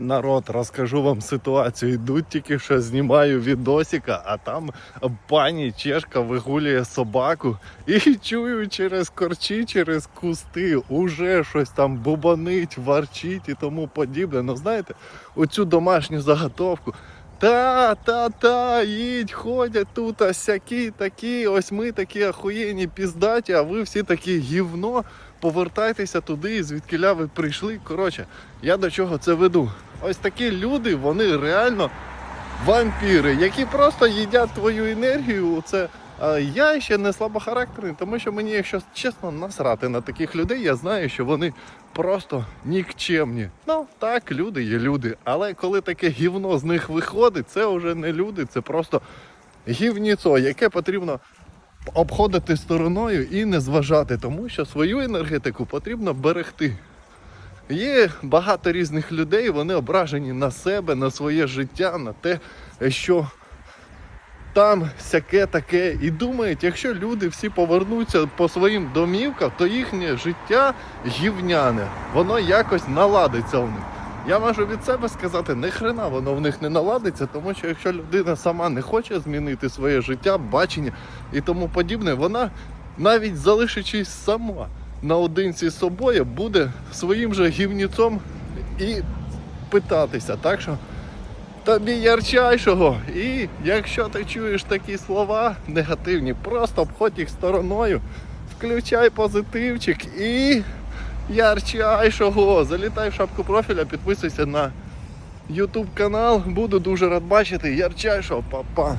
Народ, розкажу вам ситуацію. Йдуть тільки що знімаю відосика, а там пані чешка вигулює собаку і чую через корчі, через кусти, уже щось там бубанить, варчить і тому подібне. Ну знаєте, оцю домашню заготовку. Та, та, та, їдь, ходять тут осякі такі, ось ми такі ахуєнні піздаті, а ви всі такі гівно. Повертайтеся туди, звідкиля ви прийшли. Коротше, я до чого це веду. Ось такі люди, вони реально вампіри, які просто їдять твою енергію. Це я ще не слабохарактерний, тому що мені, якщо чесно, насрати на таких людей, я знаю, що вони просто нікчемні. Ну так, люди є люди. Але коли таке гівно з них виходить, це вже не люди, це просто гівніцо, яке потрібно обходити стороною і не зважати, тому що свою енергетику потрібно берегти. Є багато різних людей, вони ображені на себе, на своє життя, на те, що там сяке таке. І думають, якщо люди всі повернуться по своїм домівкам, то їхнє життя гівняне, воно якось наладиться в них. Я можу від себе сказати, не хрена воно в них не наладиться, тому що якщо людина сама не хоче змінити своє життя, бачення і тому подібне, вона навіть залишичись сама наодинці з собою, буде своїм же гівніцом і питатися. Так що тобі ярчайшого. І якщо ти чуєш такі слова негативні, просто обходь їх стороною, включай позитивчик і ярчайшого. Залітай в шапку профіля, підписуйся на YouTube канал. Буду дуже рад бачити. Ярчайшого, па-па.